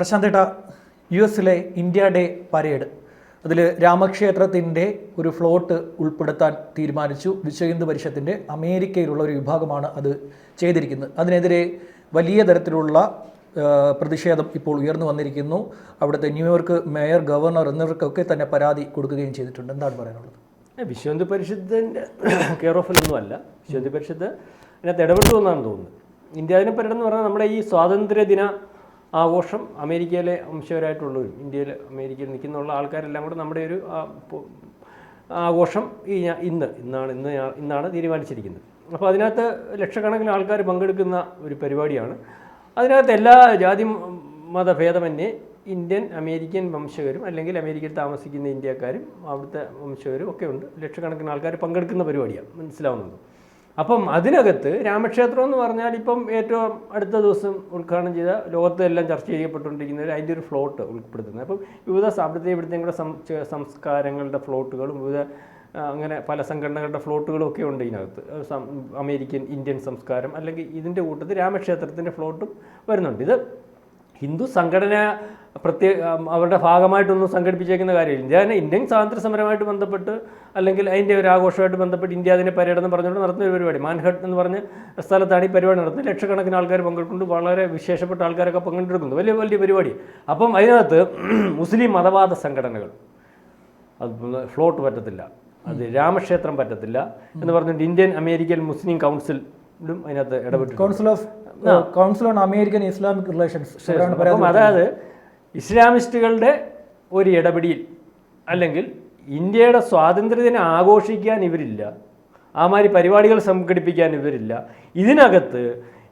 പ്രശാന്തേട്ട U എസിലെ India day parade. അതിൽ രാമക്ഷേത്രത്തിന്റെ ഒരു ഫ്ലോട്ട് ഉൾപ്പെടുത്താൻ തീരുമാനിച്ചു. വിശ്വ ഹിന്ദു പരിഷത്തിന്റെ അമേരിക്കയിലുള്ള ഒരു വിഭാഗമാണ് അത് ചെയ്തിരിക്കുന്നത്. അതിനെതിരെ വലിയ തരത്തിലുള്ള പ്രതിഷേധം ഇപ്പോൾ ഉയർന്നു വന്നിരിക്കുന്നു. അവിടുത്തെ ന്യൂയോർക്ക് മേയർ ഗവർണർ എന്നിവർക്കൊക്കെ തന്നെ പരാതി കൊടുക്കുകയും ചെയ്തിട്ടുണ്ട്. എന്താണ് പറയാനുള്ളത്? വിശ്വഹിന്ദു പരിഷത്തിന്റെ കെയർ ഓഫിലൊന്നും അല്ല വിശ്വഹിന്ദു പരിഷത്ത് അതിനകത്ത് ഇടപെട്ടു എന്നാണ് തോന്നുന്നത്. ഇന്ത്യ ദിന പരേഡ് എന്ന് പറഞ്ഞാൽ നമ്മുടെ ഈ സ്വാതന്ത്ര്യദിന ആഘോഷം അമേരിക്കയിലെ വംശവരായിട്ടുള്ളവരും ഇന്ത്യയിൽ അമേരിക്കയിൽ നിൽക്കുന്നുള്ള ആൾക്കാരെല്ലാം കൂടെ നമ്മുടെ ഒരു ആഘോഷം ഈ ഇന്ന് ഇന്നാണ് ഇന്ന് ഇന്നാണ് തീരുമാനിച്ചിരിക്കുന്നത്. അപ്പോൾ അതിനകത്ത് ലക്ഷക്കണക്കിന് ആൾക്കാർ പങ്കെടുക്കുന്ന ഒരു പരിപാടിയാണ്. അതിനകത്ത് എല്ലാ ജാതി മതഭേദമന്യേ ഇന്ത്യൻ അമേരിക്കൻ വംശകരും അല്ലെങ്കിൽ അമേരിക്കയിൽ താമസിക്കുന്ന ഇന്ത്യക്കാരും അവിടുത്തെ വംശകരും ഒക്കെ ഉണ്ട്. ലക്ഷക്കണക്കിന് ആൾക്കാർ പങ്കെടുക്കുന്ന പരിപാടിയാണ്. മനസ്സിലാവുന്നത് അപ്പം അതിനകത്ത് രാമക്ഷേത്രം എന്ന് പറഞ്ഞാൽ ഇപ്പം ഏറ്റവും അടുത്ത ദിവസം ഉദ്ഘാടനം ചെയ്ത ലോകത്തെല്ലാം ചർച്ച ചെയ്യപ്പെട്ടുകൊണ്ടിരിക്കുന്ന ഒരു അതിന്റെ ഒരു ഫ്ലോട്ട് ഉൾപ്പെടുത്തുന്നത്. അപ്പം വിവിധ സാമ്പത്തിക ഇവിടുത്തെ കൂടെ സംസ്കാരങ്ങളുടെ ഫ്ലോട്ടുകളും വിവിധ അങ്ങനെ പല സംഘടനകളുടെ ഫ്ലോട്ടുകളും ഒക്കെ ഉണ്ട് ഇതിനകത്ത്. അമേരിക്കൻ ഇന്ത്യൻ സംസ്കാരം അല്ലെങ്കിൽ ഇതിന്റെ കൂട്ടത്തിൽ രാമക്ഷേത്രത്തിന്റെ ഫ്ലോട്ടും വരുന്നുണ്ട്. ഇത് ഹിന്ദു സംഘടന പ്രത്യേക അവരുടെ ഭാഗമായിട്ടൊന്നും സംഘടിപ്പിച്ചേക്കുന്ന കാര്യമില്ല. ഇന്ത്യ തന്നെ ഇന്ത്യൻ സ്വാതന്ത്ര്യ സമരമായിട്ട് ബന്ധപ്പെട്ട് അല്ലെങ്കിൽ അതിന്റെ ഒരു ആഘോഷമായിട്ട് ബന്ധപ്പെട്ട് ഇന്ത്യ അതിനെ പര്യടനം പറഞ്ഞുകൊണ്ട് നടത്തുന്ന ഒരു പരിപാടി. മാൻഹട്ട് എന്ന് പറഞ്ഞ സ്ഥലത്താണ് ഈ പരിപാടി നടത്തുന്നത്. ലക്ഷക്കണക്കിന് ആൾക്കാർ പങ്കെടുക്കുന്നുണ്ട്. വളരെ വിശേഷപ്പെട്ട ആൾക്കാരൊക്കെ പങ്കെടുക്കുന്നു വലിയ വലിയ പരിപാടി. അപ്പം അതിനകത്ത് മുസ്ലിം മതവാദ സംഘടനകൾ. അത് ഫ്ലോട്ട് പറ്റത്തില്ല. അത് രാമക്ഷേത്രം പറ്റത്തില്ല എന്ന് പറഞ്ഞിട്ട് ഇന്ത്യൻ അമേരിക്കൻ മുസ്ലിം കൗൺസിലും അതിനകത്ത് ഇടപെട്ടു council of council on American Islamic relations അതായത് ഇസ്ലാമിസ്റ്റുകളുടെ ഒരു ഇടപെടിയിൽ അല്ലെങ്കിൽ ഇന്ത്യയുടെ സ്വാതന്ത്ര്യദിനം ആഘോഷിക്കാൻ ഇവരില്ല ആ മാതിരി പരിപാടികൾ സംഘടിപ്പിക്കാൻ ഇവരില്ല ഇതിനകത്ത്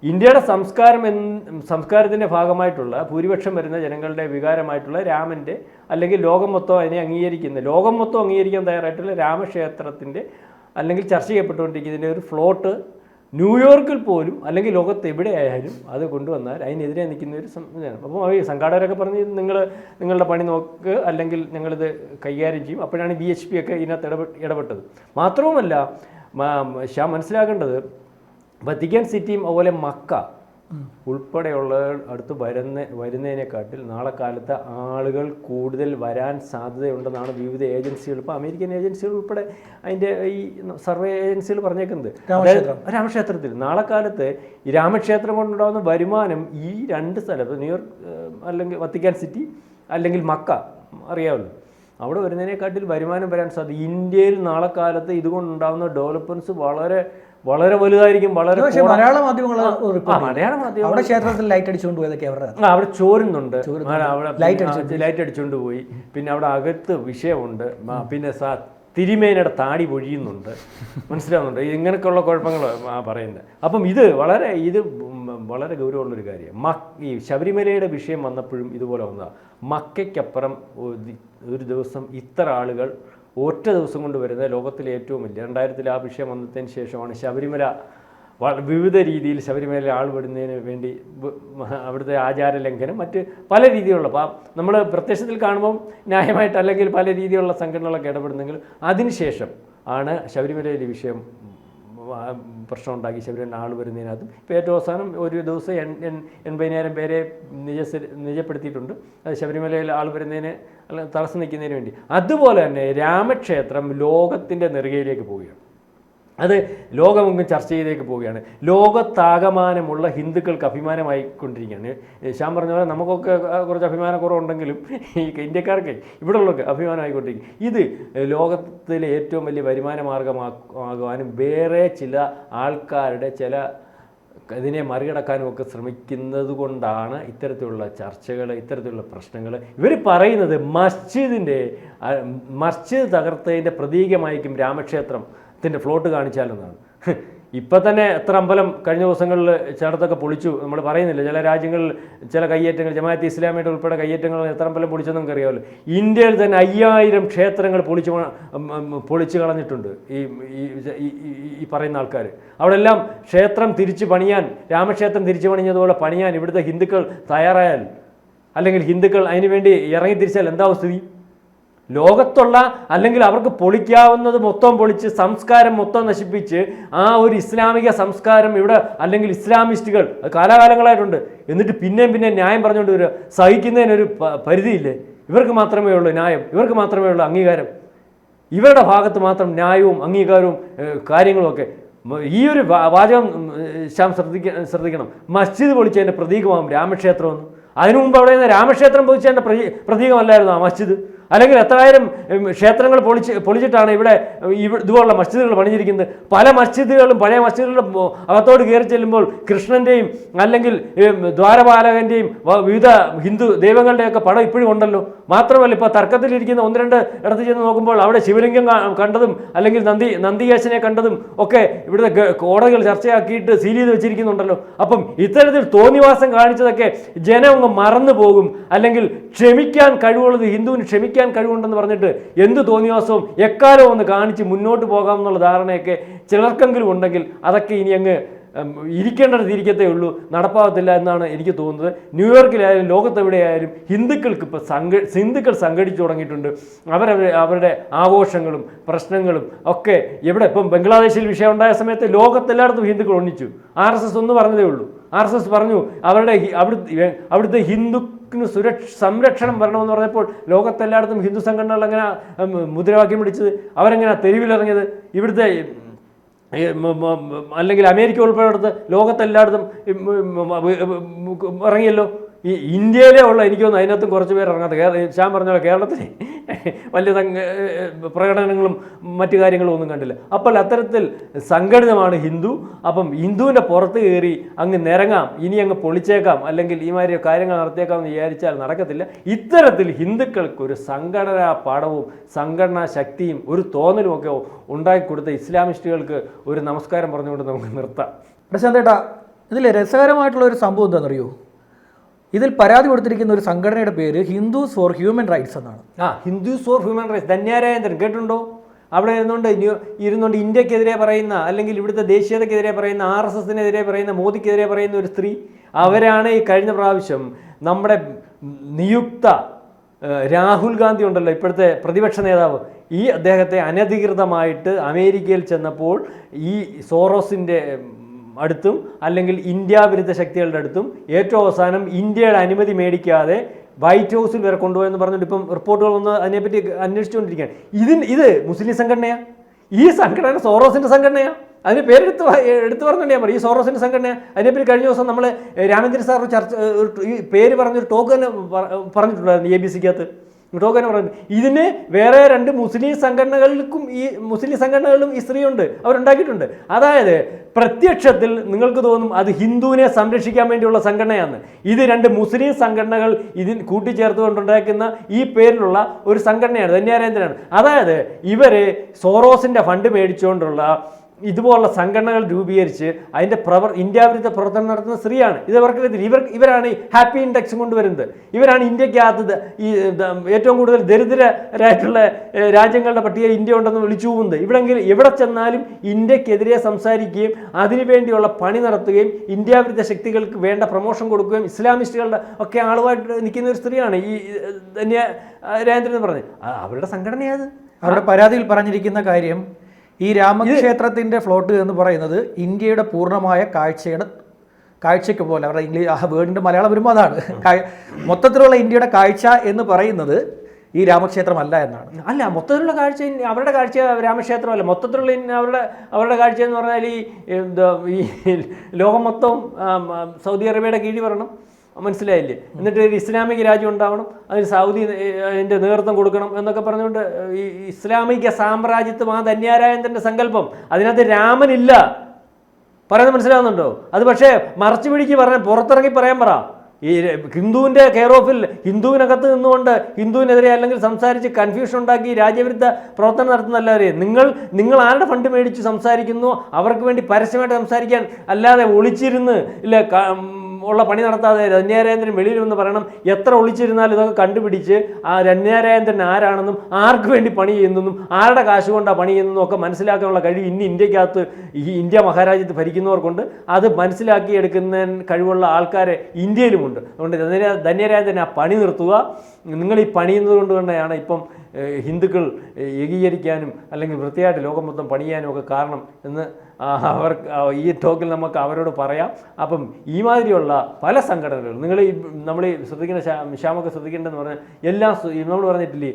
ഇന്ത്യയുടെ സംസ്കാരം എന്ന് സംസ്കാരത്തിന്റെ ഭാഗമായിട്ടുള്ള ഭൂരിപക്ഷം വരുന്ന ജനങ്ങളുടെ വികാരമായിട്ടുള്ള രാമന്റെ അല്ലെങ്കിൽ ലോകം മൊത്തം അതിനെ അംഗീകരിക്കുന്ന ലോകം മൊത്തം അംഗീകരിക്കാൻ തയ്യാറായിട്ടുള്ള രാമക്ഷേത്രത്തിന്റെ അല്ലെങ്കിൽ ചർച്ച ചെയ്യപ്പെട്ടുകൊണ്ടിരിക്കുന്നതിന്റെ ഒരു ഫ്ലോട്ട് ന്യൂയോർക്കിൽ പോലും അല്ലെങ്കിൽ ലോകത്ത് എവിടെയായാലും അത് കൊണ്ടുവന്നാൽ അതിനെതിരെ നിൽക്കുന്ന ഒരു സംവിധാനം അപ്പോൾ ഈ സംഘാടകരൊക്കെ പറഞ്ഞ് നിങ്ങൾ നിങ്ങളുടെ പണി നോക്ക് അല്ലെങ്കിൽ ഞങ്ങളിത് കൈകാര്യം ചെയ്യും. അപ്പോഴാണ് ബി എച്ച് പി ഒക്കെ ഇതിനകത്ത് ഇടപെട്ട് ഇടപെട്ടത്. മാത്രവുമല്ല ഷാ മനസ്സിലാക്കേണ്ടത് വത്തിക്കാൻ സിറ്റിയും അതുപോലെ മക്ക ഉൾപ്പെടെയുള്ള അടുത്ത് വരുന്ന വരുന്നതിനെക്കാട്ടിൽ നാളെ കാലത്ത് ആളുകൾ കൂടുതൽ വരാൻ സാധ്യതയുണ്ടെന്നാണ് വിവിധ ഏജൻസികൾ ഇപ്പോൾ അമേരിക്കൻ ഏജൻസികൾ ഉൾപ്പെടെ അതിന്റെ ഈ സർവേ ഏജൻസികൾ പറഞ്ഞേക്കുന്നത്. അതായത് രാമക്ഷേത്രത്തിൽ നാളെ കാലത്ത് ഈ രാമക്ഷേത്രം കൊണ്ടുണ്ടാകുന്ന വരുമാനം ഈ രണ്ട് സ്ഥലത്ത് ന്യൂയോർക്ക് അല്ലെങ്കിൽ വത്തിക്കാൻ സിറ്റി അല്ലെങ്കിൽ മക്ക അറിയാമല്ലോ. അവിടെ വരുന്നതിനെക്കാട്ടിൽ വരുമാനം വരാൻ സാധ്യത. ഇന്ത്യയിൽ നാളെ കാലത്ത് ഇതുകൊണ്ടുണ്ടാകുന്ന ഡെവലപ്മെന്റ്സ് വളരെ വളരെ വലുതായിരിക്കും വളരെ പക്ഷേ മലയാള മാധ്യമങ്ങൾ മലയാള മാധ്യമം അവിടെ ക്ഷേത്രത്തിൽ ലൈറ്റ് അടിച്ചുകൊണ്ട് പോയതൊക്കെ അവരുടെ ആ, അവിടെ ചോരുന്നുണ്ട്. ലൈറ്റ് ലൈറ്റ് അടിച്ചുകൊണ്ട് പോയി. പിന്നെ അവിടെ അകത്ത് വിഷയമുണ്ട്. പിന്നെ സാ തിരുമേനയുടെ താടി പൊഴിയുന്നുണ്ട്. മനസ്സിലാവുന്നുണ്ട്? ഇങ്ങനെയൊക്കെയുള്ള കുഴപ്പങ്ങൾ പറയുന്നത്. അപ്പം ഇത് വളരെ ഇത് വളരെ ഗൗരവമുള്ളൊരു കാര്യം. മക് ഈ ശബരിമലയുടെ വിഷയം വന്നപ്പോഴും ഇതുപോലെ വന്നതാണ് മക്കയ്ക്കപ്പുറം ഒരു ദിവസം ഇത്ര ആളുകൾ ഒറ്റ ദിവസം കൊണ്ട് വരുന്ന ലോകത്തിലെ ഏറ്റവും വലിയ. രണ്ടായിരത്തിൽ ആ വിഷയം വന്നതിന് ശേഷമാണ് ശബരിമല വിവിധ രീതിയിൽ ശബരിമല ആൾ വിടുന്നതിന് വേണ്ടി അവിടുത്തെ ആചാര ലംഘനം മറ്റ് പല രീതിയിലുള്ള അപ്പം നമ്മൾ പ്രത്യക്ഷത്തിൽ കാണുമ്പം ന്യായമായിട്ട് അല്ലെങ്കിൽ പല രീതിയിലുള്ള സംഘടനകളൊക്കെ ഇടപെടുന്നെങ്കിൽ അതിനുശേഷം ആണ് ശബരിമലയിലെ വിഷയം പ്രശ്നം ഉണ്ടാക്കി ശബരിമല ആൾ വരുന്നതിനകത്തും. ഇപ്പോൾ ഏറ്റവും അവസാനം ഒരു ദിവസം എൺ എൺ എൺപതിനായിരം പേരെ നിജ നിജപ്പെടുത്തിയിട്ടുണ്ട്. അത് ശബരിമലയിൽ ആൾ വരുന്നതിന് തടസ്സം നിൽക്കുന്നതിന് വേണ്ടി. അതുപോലെ തന്നെ രാമക്ഷേത്രം ലോകത്തിന്റെ നെറുകയിലേക്ക് പോവുകയാണ്. അത് ലോകമെങ്ങും ചർച്ച ചെയ്തേക്ക് പോവുകയാണ്. ലോകത്താകമാനമുള്ള ഹിന്ദുക്കൾക്ക് അഭിമാനമായി കൊണ്ടിരിക്കുകയാണ് ശ്യാം പറഞ്ഞ പോലെ നമുക്കൊക്കെ കുറച്ച് അഭിമാനക്കുറവുണ്ടെങ്കിലും ഈ ഇന്ത്യക്കാർക്ക് ഇവിടെ ഉള്ളവർക്ക് അഭിമാനമായിക്കൊണ്ടിരിക്കും. ഇത് ലോകത്തിലെ ഏറ്റവും വലിയ വരുമാന മാർഗമാകുവാനും വേറെ ചില ആൾക്കാരുടെ ചില ഇതിനെ മറികടക്കാനും ഒക്കെ ശ്രമിക്കുന്നത് കൊണ്ടാണ് ഇത്തരത്തിലുള്ള ചർച്ചകൾ ഇത്തരത്തിലുള്ള പ്രശ്നങ്ങൾ ഇവർ പറയുന്നത് മസ്ജിദിന്റെ മസ്ജിദ് തകർത്തതിന്റെ പ്രതീകമായിരിക്കും രാമക്ഷേത്രത്തിന്റെ ഫ്ലോട്ട് കാണിച്ചാലെന്നാണ്. ഇപ്പം തന്നെ എത്ര അമ്പലം കഴിഞ്ഞ ദിവസങ്ങളിൽ ചേർത്തൊക്കെ പൊളിച്ചു. നമ്മൾ പറയുന്നില്ല ചില രാജ്യങ്ങളിൽ ചില കയ്യേറ്റങ്ങൾ ജമാഅത്ത് ഇസ്ലാമിയുടെ ഉൾപ്പെടെ കയ്യേറ്റങ്ങൾ എത്ര അമ്പലം പൊളിച്ചെന്ന് നമുക്ക് അറിയാമല്ലോ ഇന്ത്യയിൽ തന്നെ അയ്യായിരം ക്ഷേത്രങ്ങൾ പൊളിച്ചു പൊളിച്ചു കളഞ്ഞിട്ടുണ്ട് ഈ- ഈ പറയുന്ന ആൾക്കാർ. അവിടെ എല്ലാം ക്ഷേത്രം തിരിച്ചു പണിയാൻ രാമക്ഷേത്രം തിരിച്ചു പണിഞ്ഞതുപോലെ പണിയാൻ ഇവിടുത്തെ ഹിന്ദുക്കൾ തയ്യാറായാൽ അല്ലെങ്കിൽ ഹിന്ദുക്കൾ അതിനുവേണ്ടി ഇറങ്ങി തിരിച്ചാൽ എന്താവും സ്ഥിതി? ലോകത്തുള്ള അല്ലെങ്കിൽ അവർക്ക് പൊളിക്കാവുന്നത് മൊത്തം പൊളിച്ച് സംസ്കാരം മൊത്തം നശിപ്പിച്ച് ആ ഒരു ഇസ്ലാമിക സംസ്കാരം ഇവിടെ അല്ലെങ്കിൽ ഇസ്ലാമിസ്റ്റുകൾ കാലാകാലങ്ങളായിട്ടുണ്ട്. എന്നിട്ട് പിന്നെയും പിന്നെ ന്യായം പറഞ്ഞുകൊണ്ട് വരിക. സഹിക്കുന്നതിനൊരു പരിധിയില്ലേ? ഇവർക്ക് മാത്രമേ ഉള്ളൂ ന്യായം. ഇവർക്ക് മാത്രമേ ഉള്ളൂ അംഗീകാരം. ഇവരുടെ ഭാഗത്ത് മാത്രം ന്യായവും അംഗീകാരവും കാര്യങ്ങളുമൊക്കെ ഈ ഒരു വാചകം ശ്യാം ശ്രദ്ധിക്ക ശ്രദ്ധിക്കണം. മസ്ജിദ് പൊളിച്ചതിന്റെ പ്രതീകമാകും രാമക്ഷേത്രം എന്ന് അതിനു മുമ്പ് അവിടെ നിന്ന് രാമക്ഷേത്രം പൊളിച്ചതിന്റെ പ്രതീ പ്രതീകമല്ലായിരുന്നു ആ മസ്ജിദ്. അല്ലെങ്കിൽ എത്രായിരം ക്ഷേത്രങ്ങൾ പൊളിച്ച് പൊളിച്ചിട്ടാണ് ഇവിടെ ഇതുപോലുള്ള മസ്ജിദുകൾ പണിഞ്ഞിരിക്കുന്നത് പല മസ്ജിദുകളും പഴയ മസ്ജിദുകളുടെ അകത്തോട് കയറി ചെല്ലുമ്പോൾ കൃഷ്ണന്റെയും അല്ലെങ്കിൽ ദ്വാരപാലകന്റെയും വിവിധ ഹിന്ദു ദൈവങ്ങളുടെയൊക്കെ പടം ഇപ്പോഴും ഉണ്ടല്ലോ. മാത്രമല്ല ഇപ്പോൾ തർക്കത്തിലിരിക്കുന്ന ഒന്ന് രണ്ട് ഇടത്ത് ചെന്ന് നോക്കുമ്പോൾ അവിടെ ശിവലിംഗം കണ്ടതും അല്ലെങ്കിൽ നന്ദി നന്ദികേശനെ കണ്ടതും ഒക്കെ ഇവിടുത്തെ കോടതികൾ ചർച്ചയാക്കിയിട്ട് സീൽ ചെയ്ത് വെച്ചിരിക്കുന്നുണ്ടല്ലോ. അപ്പം ഇത്തരത്തിൽ തോന്നിവാസം കാണിച്ചതൊക്കെ ജനം അങ്ങ് മറന്നു പോകും അല്ലെങ്കിൽ ക്ഷമിക്കാൻ കഴിവുള്ളത് ഹിന്ദുവിന് ക്ഷമിക്കാൻ കഴിവുണ്ടെന്ന് പറഞ്ഞിട്ട് എന്ത് തോന്നിയാസവും എക്കാലവും ഒന്ന് കാണിച്ച് മുന്നോട്ട് പോകാം എന്നുള്ള ധാരണയൊക്കെ ചിലർക്കെങ്കിലും ഉണ്ടെങ്കിൽ അതൊക്കെ ഇനി അങ്ങ് ഉം, ഇരിക്കേണ്ടത് ഇരിക്കത്തേ ഉള്ളൂ നടപ്പാകത്തില്ല എന്നാണ് എനിക്ക് തോന്നുന്നത്. ന്യൂയോർക്കിലായാലും ലോകത്തെവിടെയായാലും ഹിന്ദുക്കൾക്ക് ഇപ്പോൾ സംഘ ഹിന്ദുക്കൾ സംഘടിച്ചു തുടങ്ങിയിട്ടുണ്ട്. അവരവർ അവരുടെ ആഘോഷങ്ങളും പ്രശ്നങ്ങളും ഒക്കെ എവിടെ ഇപ്പം ബംഗ്ലാദേശിൽ വിഷയം ഉണ്ടായ സമയത്ത് ലോകത്തെല്ലായിടത്തും ഹിന്ദുക്കൾ ഒന്നിച്ചു. ആർ എസ് എസ് ഒന്ന് പറഞ്ഞതേ ഉള്ളൂ. ആർ എസ് എസ് പറഞ്ഞു അവരുടെ അവിടുത്തെ അവിടുത്തെ ഹിന്ദുക്കിന് സുരക്ഷ സംരക്ഷണം വരണമെന്ന് പറഞ്ഞപ്പോൾ ലോകത്തെല്ലായിടത്തും ഹിന്ദു സംഘടനകൾ അങ്ങനെ മുദ്രാവാക്യം പിടിച്ചത് അവരെങ്ങനെ തെരുവിലിറങ്ങിയത് ഇവിടുത്തെ അല്ലെങ്കിൽ അമേരിക്ക ഉൾപ്പെടെ ലോകത്തെല്ലായിടത്തും മ- മ- ഇറങ്ങിയല്ലോ ഈ ഇന്ത്യയിലേ ഉള്ള എനിക്ക് തോന്നുന്നു അതിനകത്തും കുറച്ച് പേര് ഇറങ്ങാത്ത കേരള ഞാൻ പറഞ്ഞ കേരളത്തിൽ വലിയ പ്രകടനങ്ങളും മറ്റു കാര്യങ്ങളും ഒന്നും കണ്ടില്ല. അപ്പോൾ അത്തരത്തിൽ സംഘടിതമാണ് ഹിന്ദു. അപ്പം ഹിന്ദുവിന്റെ പുറത്ത് കയറി അങ്ങ് നിരങ്ങാം ഇനി അങ്ങ് പൊളിച്ചേക്കാം അല്ലെങ്കിൽ ഈ മാതിരി കാര്യങ്ങൾ നടത്തിയേക്കാം എന്ന് വിചാരിച്ചാൽ നടക്കത്തില്ല. ഇത്തരത്തിൽ ഹിന്ദുക്കൾക്ക് ഒരു സംഘടനാ പാഠവും സംഘടനാ ശക്തിയും ഒരു തോന്നലും ഒക്കെ ഉണ്ടാക്കി കൊടുത്ത ഇസ്ലാമിസ്റ്റുകൾക്ക് ഒരു നമസ്കാരം പറഞ്ഞുകൊണ്ട് നമുക്ക് നിർത്താം. പ്രശാന്തേട്ടാ ഇതിൽ രസകരമായിട്ടുള്ള ഒരു സംഭവം എന്താണെന്നറിയോ? ഇതിൽ പരാതി കൊടുത്തിരിക്കുന്ന ഒരു സംഘടനയുടെ പേര് ഹിന്ദുസ് ഫോർ ഹ്യൂമൻ റൈറ്റ്സ് എന്നാണ്. ആ ഹിന്ദുസ് ഫോർ ഹ്യൂമൻ റൈറ്റ്സ് ധന്യാരായന്ദ്രൻ കേട്ടിട്ടുണ്ടോ? അവിടെ ഇരുന്നുകൊണ്ട് ഇരുന്നുകൊണ്ട് ഇന്ത്യക്കെതിരെ പറയുന്ന അല്ലെങ്കിൽ ഇവിടുത്തെ ദേശീയതക്കെതിരെ പറയുന്ന ആർ എസ് എസിനെതിരെ പറയുന്ന മോദിക്കെതിരെ പറയുന്ന ഒരു സ്ത്രീ അവരാണ് ഈ കഴിഞ്ഞ പ്രാവശ്യം നമ്മുടെ നിയുക്ത രാഹുൽ ഗാന്ധി ഉണ്ടല്ലോ ഇപ്പോഴത്തെ പ്രതിപക്ഷ നേതാവ്. ഈ അദ്ദേഹത്തെ അനധികൃതമായിട്ട് അമേരിക്കയിൽ ചെന്നപ്പോൾ ഈ സോറോസിന്റെ അടുത്തും അല്ലെങ്കിൽ ഇന്ത്യ വിരുദ്ധ ശക്തികളുടെ അടുത്തും ഏറ്റവും അവസാനം ഇന്ത്യയുടെ അനുമതി മേടിക്കാതെ വൈറ്റ് ഹൗസിൽ വരെ കൊണ്ടുപോയെന്ന് പറഞ്ഞിട്ട് ഇപ്പം റിപ്പോർട്ടുകൾ ഒന്ന് അതിനെപ്പറ്റി അന്വേഷിച്ചുകൊണ്ടിരിക്കുകയാണ്. ഇതിന് ഇത് മുസ്ലിം സംഘടനയാണ് ഈ സംഘടന സോറോസിന്റെ സംഘടനയാണ് അതിന് പേരെടുത്ത് എടുത്തു പറഞ്ഞിട്ട് ഞാൻ പറയും. ഈ സോറോസിന്റെ സംഘടന അതിനെപ്പറ്റി കഴിഞ്ഞ ദിവസം നമ്മൾ രാമേന്ദ്രൻ സാർ ചർച്ച ഈ പേര് പറഞ്ഞൊരു ടോക്ക് തന്നെ പറ- പറഞ്ഞിട്ടുണ്ടായിരുന്നു എ ബി സിക്കകത്ത്. ടോക്ക് പറയുന്നത് ഇതിന് വേറെ രണ്ട് മുസ്ലിം സംഘടനകൾക്കും ഈ മുസ്ലിം സംഘടനകളിലും ഈ സ്ത്രീയുണ്ട്. അവരുണ്ടാക്കിയിട്ടുണ്ട്. അതായത് പ്രത്യക്ഷത്തിൽ നിങ്ങൾക്ക് തോന്നും അത് ഹിന്ദുവിനെ സംരക്ഷിക്കാൻ വേണ്ടിയുള്ള സംഘടനയാണ്. ഇത് രണ്ട് മുസ്ലിം സംഘടനകൾ ഇതിൽ കൂട്ടിച്ചേർത്തുകൊണ്ടുണ്ടാക്കുന്ന ഈ പേരിലുള്ള ഒരു സംഘടനയാണ്. ധന്യാരേന്ദ്രനാണ് അതായത് ഇവർ സോറോസിന്റെ ഫണ്ട് മേടിച്ചുകൊണ്ടുള്ള ഇതുപോലുള്ള സംഘടനകൾ രൂപീകരിച്ച് അതിന്റെ പ്രവർ ഇന്ത്യ വിരുദ്ധ പ്രവർത്തനം നടത്തുന്ന സ്ത്രീയാണ്. ഇത് ഇവർക്കറിയത്തില്ല ഇവർ ഇവരാണ് ഈ ഹാപ്പി ഇൻഡെക്സ് കൊണ്ടുവരുന്നത്. ഇവരാണ് ഇന്ത്യക്കകത്ത് ഈ ഏറ്റവും കൂടുതൽ ദരിദ്രരായിട്ടുള്ള രാജ്യങ്ങളുടെ പട്ടികയിൽ ഇന്ത്യ ഉണ്ടെന്ന് വിളിച്ചു പോകുന്നത് ഇവിടെങ്കിൽ എവിടെ ചെന്നാലും ഇന്ത്യക്കെതിരെ സംസാരിക്കുകയും അതിനുവേണ്ടിയുള്ള പണി നടത്തുകയും ഇന്ത്യ വിരുദ്ധ ശക്തികൾക്ക് വേണ്ട പ്രൊമോഷൻ കൊടുക്കുകയും ഇസ്ലാമിസ്റ്റുകളുടെ ഒക്കെ ആളുമായിട്ട് നിൽക്കുന്ന ഒരു സ്ത്രീയാണ് ഈ ധന്യ രാജേന്ദ്രൻ പറഞ്ഞത്. അവരുടെ സംഘടനയത് അവരുടെ പരാതിയിൽ പറഞ്ഞിരിക്കുന്ന കാര്യം ഈ രാമക്ഷേത്രത്തിന്റെ ഫ്ലോട്ട് എന്ന് പറയുന്നത് ഇന്ത്യയുടെ പൂർണമായ കാഴ്ചയുടെ കാഴ്ചയ്ക്ക് പോലെ. അവരുടെ ഇംഗ്ലീഷ് ആ വേർഡിന്റെ മലയാളം വരുമ്പോൾ അതാണ്. മൊത്തത്തിലുള്ള ഇന്ത്യയുടെ കാഴ്ച എന്ന് പറയുന്നത് ഈ രാമക്ഷേത്രമല്ല എന്നാണ്. അല്ല മൊത്തത്തിലുള്ള കാഴ്ച അവരുടെ കാഴ്ച രാമക്ഷേത്രമല്ല. മൊത്തത്തിലുള്ള അവരുടെ അവരുടെ കാഴ്ച എന്ന് പറഞ്ഞാൽ ഈ എന്താ ഈ ലോകം മൊത്തം സൗദി അറേബ്യയുടെ കീഴിൽ വരണം. മനസ്സിലായില്ലേ? എന്നിട്ട് ഒരു ഇസ്ലാമിക രാജ്യം ഉണ്ടാവണം അതിന് സൗദി അതിന്റെ നേതൃത്വം കൊടുക്കണം എന്നൊക്കെ പറഞ്ഞുകൊണ്ട് ഈ ഇസ്ലാമിക സാമ്രാജ്യത്വം ആ ധന്യാരായണത്തിന്റെ സങ്കല്പം. അതിനകത്ത് രാമനില്ല. പറയുന്നത് മനസ്സിലാവുന്നുണ്ടോ? അത് പക്ഷേ മറച്ചു പിടിക്ക് പറഞ്ഞ പുറത്തിറങ്ങി പറയാൻ പറ. ഈ ഹിന്ദുവിന്റെ കെയർ ഓഫിൽ ഹിന്ദുവിനകത്ത് നിന്നുകൊണ്ട് ഹിന്ദുവിനെതിരെ അല്ലെങ്കിൽ സംസാരിച്ച് കൺഫ്യൂഷൻ ഉണ്ടാക്കി രാജ്യവിരുദ്ധ പ്രവർത്തനം നടത്തുന്നല്ലാതെ നിങ്ങൾ നിങ്ങൾ ആരുടെ ഫണ്ട് മേടിച്ച് സംസാരിക്കുന്നു? അവർക്ക് വേണ്ടി പരസ്യമായിട്ട് സംസാരിക്കാൻ അല്ലാതെ ഒളിച്ചിരുന്ന് ഇല്ല ഉള്ള പണി നടത്താതെ രണ്യാരേന്ദ്രൻ വെളിയിൽ വന്ന് പറയണം എത്ര ഒളിച്ചിരുന്നാലും ഇതൊക്കെ കണ്ടുപിടിച്ച് ആ രണ്യാരേന്ദ്രൻ ആരാണെന്നും ആർക്ക് വേണ്ടി പണി ചെയ്യുന്നെന്നും ആരുടെ കാശ് കൊണ്ടാണ് പണി ചെയ്യുന്നതെന്നും ഒക്കെ മനസ്സിലാക്കാനുള്ള കഴിവ് ഇന്ന് ഇന്ത്യക്കകത്ത് ഈ ഇന്ത്യ മഹാരാജ്യത്ത് ഭരിക്കുന്നവർക്കുണ്ട്. അത് മനസ്സിലാക്കിയെടുക്കുന്ന കഴിവുള്ള ആൾക്കാരെ ഇന്ത്യയിലുമുണ്ട്. അതുകൊണ്ട് ധന്യ- ധന്യരാജൻ ആ പണി നിർത്തുക. നിങ്ങൾ ഈ പണിയുന്നത് കൊണ്ട് തന്നെയാണ് ഇപ്പം ഹിന്ദുക്കൾ ഏകീകരിക്കാനും അല്ലെങ്കിൽ വൃത്തിയായിട്ട് ലോകം മൊത്തം പണിയാനും ഒക്കെ കാരണം എന്ന് അവർ ഈ ടോക്കിൽ നമുക്ക് അവരോട് പറയാം. അപ്പം ഈ മാതിരിയുള്ള പല സംഘടനകളും നിങ്ങൾ ഈ നമ്മൾ ഈ ശ്രദ്ധിക്കുന്ന ശ്യാ- ശ്യാമൊക്കെ ശ്രദ്ധിക്കേണ്ടതെന്ന് പറഞ്ഞാൽ എല്ലാം നമ്മൾ പറഞ്ഞിട്ടില്ലേ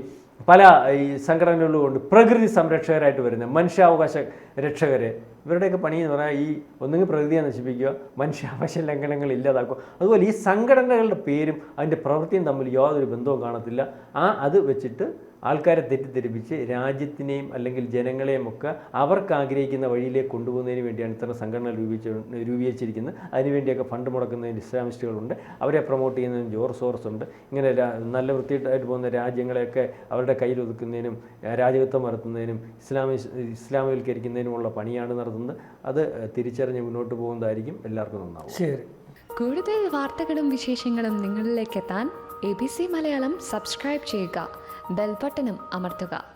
പല ഈ സംഘടനകളും ഉണ്ട്. പ്രകൃതി സംരക്ഷകരായിട്ട് വരുന്നത് മനുഷ്യാവകാശ രക്ഷകർ ഇവരുടെയൊക്കെ പണി എന്ന് പറഞ്ഞാൽ ഈ ഒന്നുകിൽ പ്രകൃതിയെ നശിപ്പിക്കുക മനുഷ്യാവകാശ ലംഘനങ്ങൾ ഇല്ലാതാക്കുക. അതുപോലെ ഈ സംഘടനകളുടെ പേരും അതിന്റെ പ്രവൃത്തിയും തമ്മിൽ യാതൊരു ബന്ധവും കാണത്തില്ല. ആ അത് വെച്ചിട്ട് ആൾക്കാരെ തെറ്റിദ്ധരിപ്പിച്ച് രാജ്യത്തിനെയും അല്ലെങ്കിൽ ജനങ്ങളെയും ഒക്കെ അവർക്ക് ആഗ്രഹിക്കുന്ന വഴിയിലേക്ക് കൊണ്ടുപോകുന്നതിന് വേണ്ടിയാണ് ഇത്തരം സംഘടന രൂപീകരിച്ച രൂപീകരിച്ചിരിക്കുന്നത്. അതിനുവേണ്ടിയൊക്കെ ഫണ്ട് മുടക്കുന്നതിന് ഇസ്ലാമിസ്റ്റുകളുണ്ട്. അവരെ പ്രൊമോട്ട് ചെയ്യുന്നതിന് ജോർ സോർസ് ഉണ്ട്. ഇങ്ങനെ നല്ല വൃത്തിയായിട്ട് പോകുന്ന രാജ്യങ്ങളെയൊക്കെ അവരുടെ കയ്യിൽ ഒതുക്കുന്നതിനും രാജ്യത്വം നടത്തുന്നതിനും ഇസ്ലാമി ഇസ്ലാമവൽക്കരിക്കുന്നതിനുമുള്ള പണിയാണ് നടത്തുന്നത്. അത് തിരിച്ചറിഞ്ഞ് മുന്നോട്ട് പോകുന്നതായിരിക്കും എല്ലാവർക്കും നന്നാവും ശരി. കൂടുതൽ വാർത്തകളും വിശേഷങ്ങളും നിങ്ങളിലേക്ക് എത്താൻ A B C Malayalam subscribe ചെയ്യുക. ബെൽബട്ടനും അമർത്തുക.